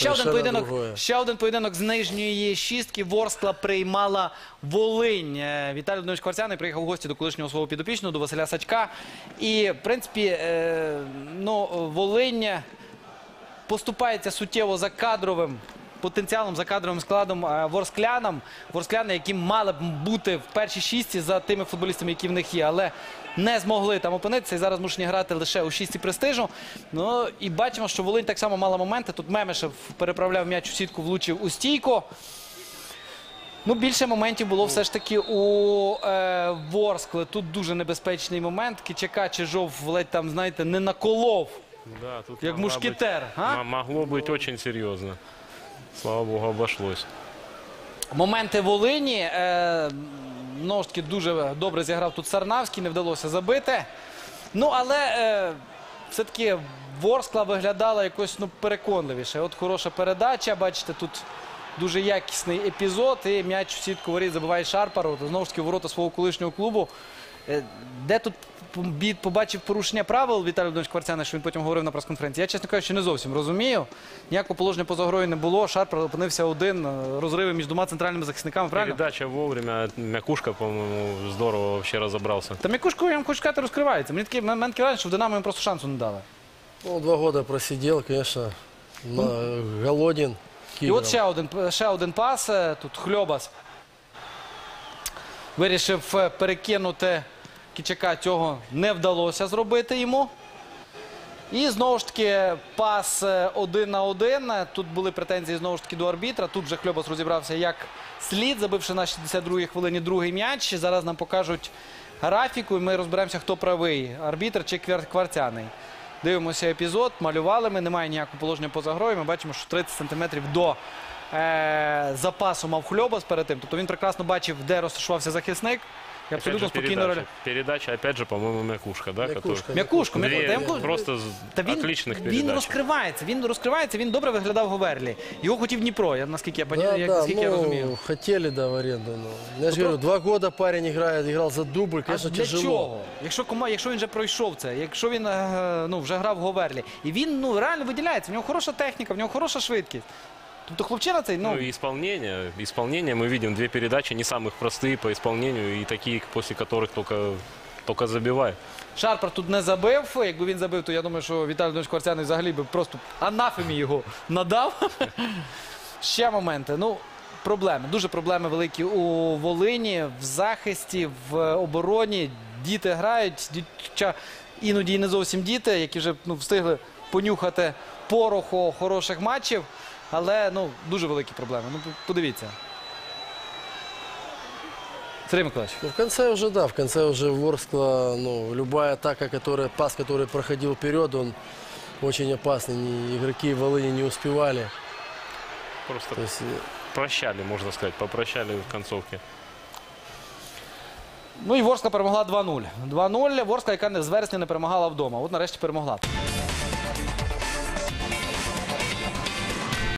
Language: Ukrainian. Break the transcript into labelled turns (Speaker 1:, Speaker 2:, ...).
Speaker 1: Ще один, поєдинок, ще один поєдинок з нижньої шістки. Ворскла приймала Волинь. Е, Віталій Володимирович Кварцяний приїхав в гості до колишнього свого підопічного, до Василя Сачка. І, в принципі, е, ну, Волинь поступається суттєво за кадровим потенціалом, за кадровим складом е, ворсклянам. Ворскляни, які мали б бути в першій шістці за тими футболістами, які в них є, але не змогли там опинитися і зараз мушені грати лише у шістці престижу. Ну і бачимо, що Волинь так само мала моменти. Тут Мемешев переправляв м'яч у сітку, влучив у стійку. Ну, більше моментів було все ж таки у е, Ворскли. Тут дуже небезпечний момент. Кичака Чижов ледь там, знаєте, не наколов,
Speaker 2: Да, тут
Speaker 1: як мушкетер.
Speaker 2: быть-
Speaker 1: А?
Speaker 2: могло быть очень серьезно. Слава богу, обошлось.
Speaker 1: Моменти Волині. Е, дуже добре зіграв тут Сарнавський, не вдалося забити. Ну, але е, все-таки Ворскла виглядала якось ну, переконливіше. От хороша передача, бачите, тут дуже якісний епізод. І м'яч у сітку воріт забиває Шарпару. Знову ж таки, ворота свого колишнього клубу. Е, Де тут бід побачив порушення правил Віталій Володимирович Кварцяна, що він потім говорив на прес-конференції. Я, чесно кажучи, не зовсім розумію. Ніякого положення поза грою не було. Шарпар опинився один. е, Розриви між двома центральними захисниками. Правильно?
Speaker 2: Передача вовремя. Мякушка, по-моему, здорово вообще разобрался.
Speaker 1: Та м'якушку, я вам хочу сказати, розкривається. Мені такий момент кидає, що в Динамо їм просто шансу не дали.
Speaker 3: Ну, два года просидел, конечно, на- голоден.
Speaker 1: І от ще один, ще один пас. е, Тут Хльобас вирішив е, перекинути Кічака. Цього не вдалося зробити йому. І знову ж таки пас е, один на один. Тут були претензії знову ж таки до арбітра. Тут вже Хльобас розібрався як слід, забивши на 62-й хвилині другий м'яч. Зараз нам покажуть графіку, і ми розберемося, хто правий. Арбітр чи Квар- кварцяний. Дивимося епізод. Малювали ми, немає ніякого положення поза грою. Ми бачимо, що 30 сантиметрів до е, запасу мав Хльобас перед тим. Тобто він прекрасно бачив, де розташувався захисник. І
Speaker 2: Опять
Speaker 1: абсолютно
Speaker 2: же,
Speaker 1: спокійно
Speaker 2: передача.
Speaker 1: реаль-
Speaker 2: Передача, опять же, по-моему, Мякушка, да?
Speaker 3: Мякушка.
Speaker 1: М'якушку,
Speaker 2: Две
Speaker 1: м'якушку. Та я вам кажу,
Speaker 2: просто з-
Speaker 1: Та він,
Speaker 2: отличных
Speaker 1: він розкривається, він розкривається, він добре виглядав Говерлі. Його хотів Дніпро, я, наскільки я,
Speaker 3: Да,
Speaker 1: пані,
Speaker 3: да,
Speaker 1: наскільки я
Speaker 3: ну,
Speaker 1: розумію.
Speaker 3: хотели, да, в аренду. но Я же говорю, два года парень играет, играл за дубль,
Speaker 1: А
Speaker 3: конечно,
Speaker 1: для
Speaker 3: тяжело.
Speaker 1: чого? Якщо, кома, якщо він вже пройшов це, якщо він е, ну, вже грав в Говерлі, і він ну, реально виділяється, в нього хороша техніка, в нього хороша швидкість. Тобто хлопчина цей, ну,
Speaker 2: Ну, и исполнение. Исполнение мы видим две передачи, не самых простые по исполнению, и такие, после которых только, только забивай.
Speaker 1: Шарпар тут не забив. Якби він забив, то я думаю, що Віталій Володимирович Кварцяний взагалі би просто анафемі його надав. Ще моменти. Ну, проблеми. Дуже проблеми великі у Волині, в захисті, в обороні. Діти грають. Дівча- Іноді і не зовсім діти, які вже ну, встигли понюхати пороху хороших матчів. Але ну, дуже великі проблеми. Ну, подивіться. Сергій Миколаївич.
Speaker 3: Ну, в конце уже, да, в конце уже Ворскла, ну, любая атака, которая, пас, который проходил вперед, он очень опасный. Ни- игроки Волыни не успевали.
Speaker 2: Просто
Speaker 3: То есть, э,
Speaker 2: прощали, можно сказать, попрощали в концовке.
Speaker 1: Ну і Ворскла перемогла 2-0. 2-0. Ворскла, яка не- з вересня не перемагала вдома. От нарешті перемогла.